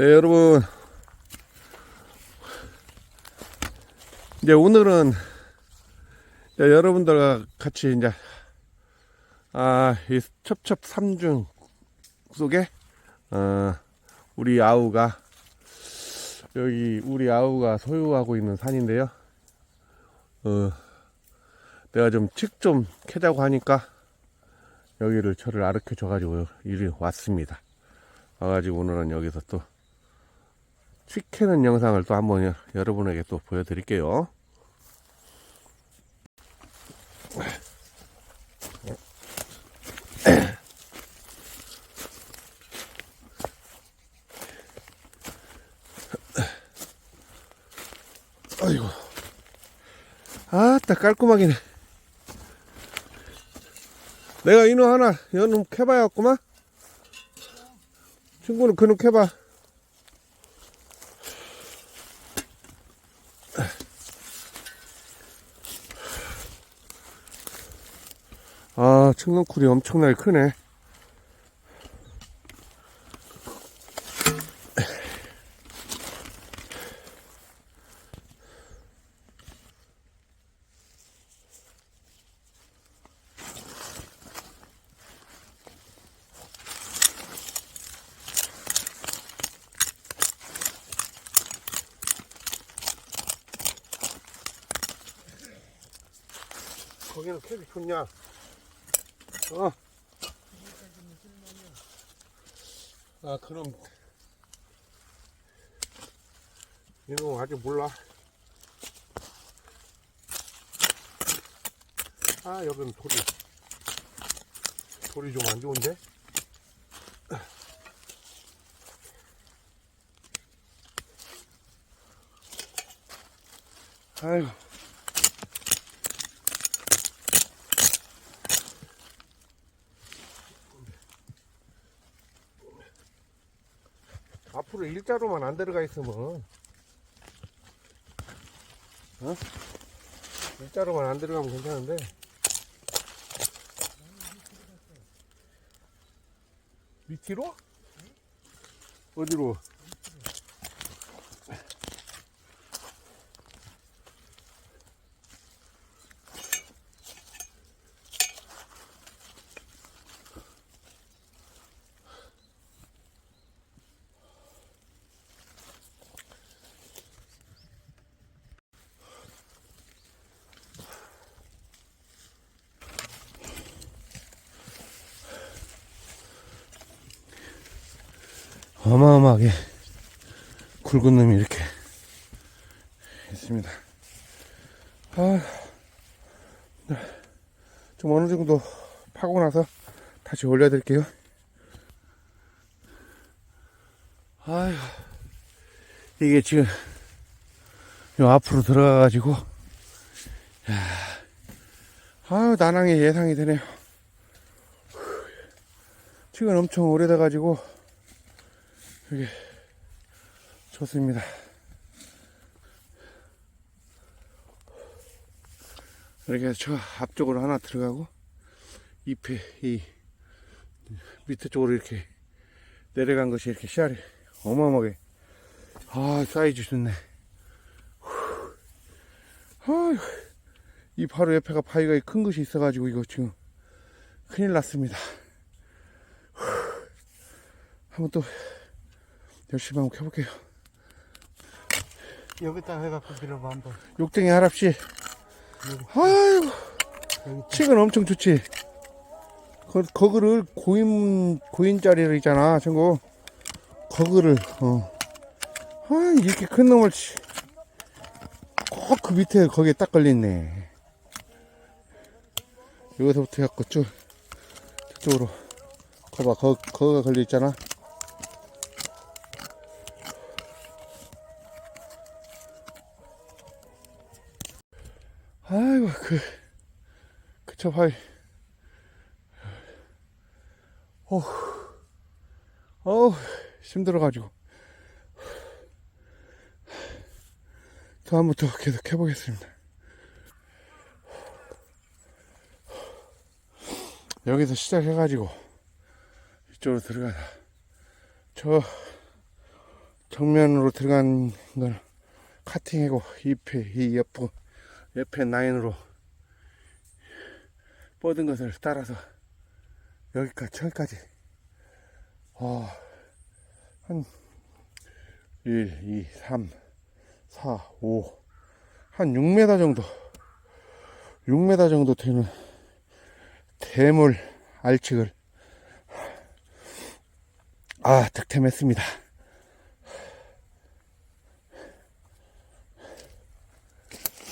네, 여러분. 이제 오늘은 이제 여러분들과 같이 이제 아, 이 첩첩 삼중 속에 어, 우리 아우가 여기 우리 아우가 소유하고 있는 산인데요. 어, 내가 좀칙좀 캐자고 하니까 여기를 저를 아르켜 줘가지고 이리 왔습니다. 와가지고 오늘은 여기서 또 칙캐는 영상을 또 한번 여- 여러분에게 또 보여드릴게요. 아이고. 아따, 깔끔하기네. 내가 이놈 하나, 연놈 캐봐야겠구만. 친구는 그놈 캐봐. 아, 청동쿨이 엄청나게 크네. 거기는 캡이 좋냐? 어? 아, 그럼, 이놈 아직 몰라. 아, 여기는 돌이, 돌이 좀 안 좋은데? 아이 고. 앞으로 일자로만 안 들어가 있으면 어? 일자로만 안 들어가면 괜찮은데 밑으로? 어디로? 어마어마하게 굵은 놈이 이렇게 있습니다. 아, 네. 좀 어느 정도 파고 나서 다시 올려드릴게요. 아휴, 이게 지금 요 앞으로 들어가가지고, 야, 아유, 난항이 예상이 되네요. 지금 엄청 오래돼가지고, 여기 좋습니다. 이렇게 해서 저 앞쪽으로 하나 들어가고 잎에 이 밑에 쪽으로 이렇게 내려간 것이 이렇게 씨알이 어마어마하게 아 사이즈 좋네. 아휴, 이 바로 옆에가 바위가 큰 것이 있어가지고 이거 지금 큰일 났습니다. 한번 또 열심히 한번 켜볼게요. 여기다 해갖고 밀어봐 한번 욕쟁이 할아버지. 아이고, 칙은 엄청 좋지. 거, 거그를 고인, 고인짜리로 있잖아, 친구. 거그를, 어. 아, 이렇게 큰 놈을, 꼭그 밑에 거기에 딱 걸렸네. 여기서부터 해갖고 쭉, 저쪽으로. 거봐, 거, 거가 걸려 있잖아. 아이고, 그, 그쵸, 파이. 어우, 어우, 힘들어가지고. 다음부터 계속 해보겠습니다. 여기서 시작해가지고, 이쪽으로 들어가다. 저, 정면으로 들어간 걸 카팅하고 잎에 이 옆, 옆에 라인으로 뻗은 것을 따라서 여기까지 저기까지. 어, 한 1, 2, 3, 4, 5, 한 6m 정도 6m 정도 되는 대물 알측을 아 득템했습니다.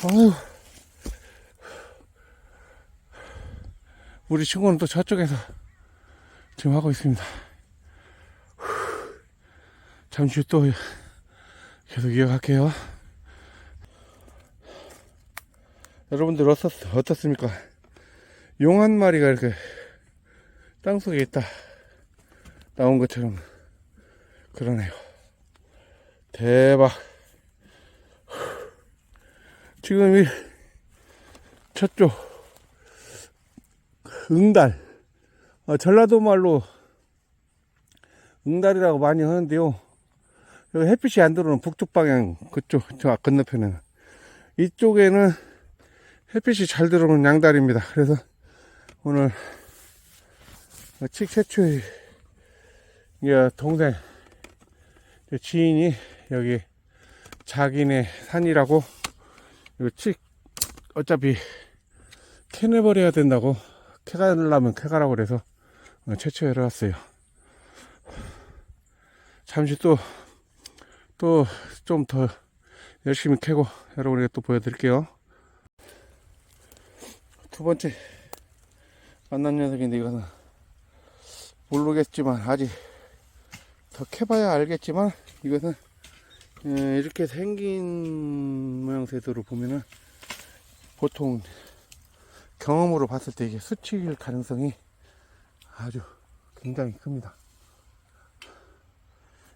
아유 우리 친구는 또 저쪽에서 지금 하고 있습니다. 잠시 후 또 계속 이어갈게요. 여러분들 어떻, 어떻습니까? 용 한 마리가 이렇게 땅속에 있다. 나온 것처럼 그러네요. 대박. 지금 이 저쪽 응달. 어, 전라도 말로 응달이라고 많이 하는데요. 여기 햇빛이 안 들어오는 북쪽 방향 그쪽 저 건너편에는. 이쪽에는 햇빛이 잘 들어오는 양달입니다. 그래서 오늘 칙 최초의 이 동생 지인이 여기 자기네 산이라고 이거 칙 어차피 캐내버려야 된다고 캐가려면 캐가라고 그래서 어, 채취하러 왔어요. 잠시 또 또 좀 더 열심히 캐고 여러분에게 또 보여드릴게요. 두 번째 만난 녀석인데 이거는 모르겠지만 아직 더 캐봐야 알겠지만 이것은 에, 이렇게 생긴 모양새대로 보면은 보통 경험으로 봤을 때 이게 수치일 가능성이 아주 굉장히 큽니다.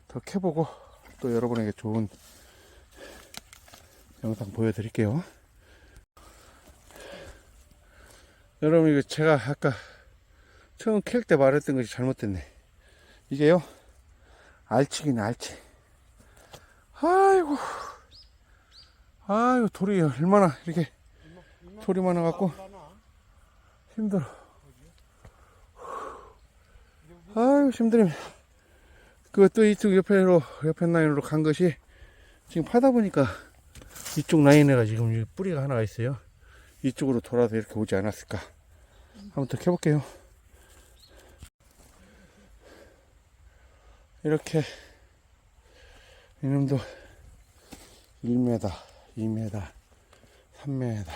더 캐보고 또 여러분에게 좋은 영상 보여드릴게요. 여러분 이거 제가 아까 처음 캘 때 말했던 것이 잘못됐네. 이게요 알치기네 알치. 아이고 아이고 돌이 얼마나 이렇게 돌이 많아갖고 힘들어. 아유 힘들네. 그것도 이쪽 옆에로 옆에 라인으로 간 것이 지금 파다 보니까 이쪽 라인에가 지금 이 뿌리가 하나가 있어요. 이쪽으로 돌아서 이렇게 오지 않았을까. 한번 더 켜볼게요. 이렇게 이놈도 1m, 2m, 3m,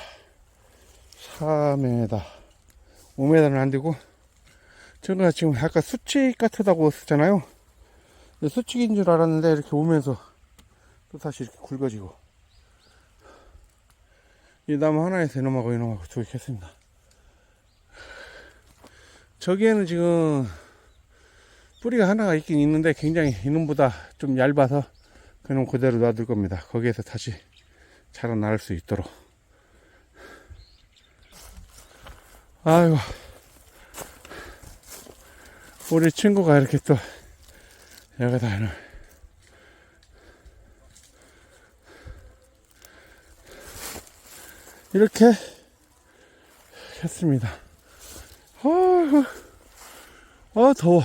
4m, 5m는 안 되고 저가 지금 아까 수칙 같다고 썼잖아요. 근데 수칙인 줄 알았는데 이렇게 오면서 또 다시 이렇게 굵어지고 이 나무 하나에서 이놈하고 이놈하고 두개 캤습니다. 저기에는 지금 뿌리가 하나가 있긴 있는데 굉장히 이놈보다 좀 얇아서 그놈 그대로 놔둘 겁니다. 거기에서 다시 자라날 수 있도록. 아이고. 우리 친구가 이렇게 또 여기다 하는 이렇게 했습니다. 아이고. 아, 더워.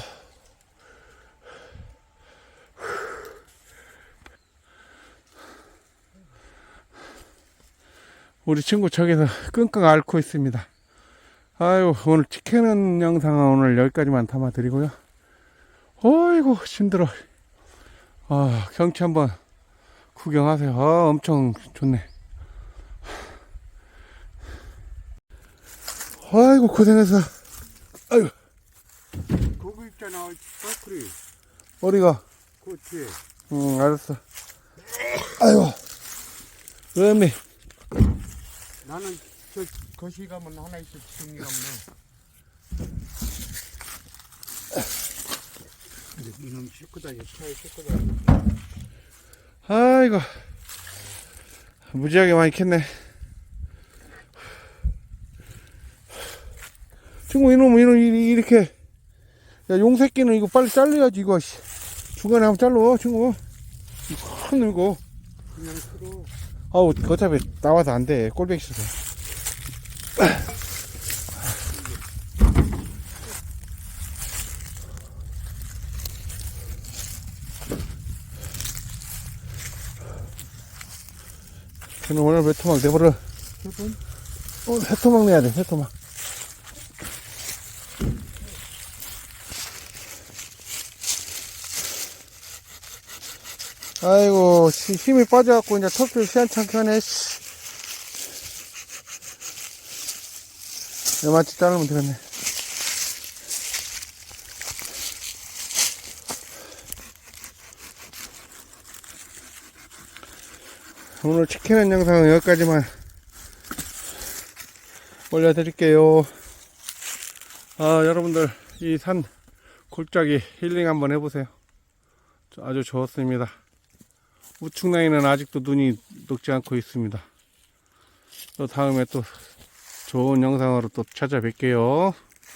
우리 친구 저기서 끙끙 앓고 있습니다. 아유, 오늘 치킨은 영상은 오늘 여기까지만 담아드리고요. 어이구, 힘들어. 아, 경치 한번 구경하세요. 아, 엄청 좋네. 아이고, 고생했어. 아이고, 거기 있잖아, 파크리. 머리가. 그 뒤에. 응, 알았어. 아이고, 음이. 나는 저 거시 가면 하나 있어, 지렁이 가면. 이놈 씻고다, 차에 씻고다. 아이고 무지하게 많이 캤네 친구 이놈 이놈 이- 이렇게 야 용새끼는 이거 빨리 잘라야지 이거 씨. 중간에 한번 잘라 친구 확 늘고. 그냥 틀어. 아우, 어차피 나와서 안 돼. 꼴뱅이 있어서. 저는 오늘 회토막 내버려. 조금 어, 회토막 내야 돼, 회토막. 아이고, 시- 힘이 빠져갖고, 이제 턱들 시한창 켜네, 씨. 여마치 자르면 되겠네. 오늘 치킨은 영상은 여기까지만 올려드릴게요. 아, 여러분들, 이 산 골짜기 힐링 한번 해보세요. 아주 좋았습니다. 우측 라인은 아직도 눈이 녹지 않고 있습니다. 또 다음에 또 좋은 영상으로 또 찾아뵐게요.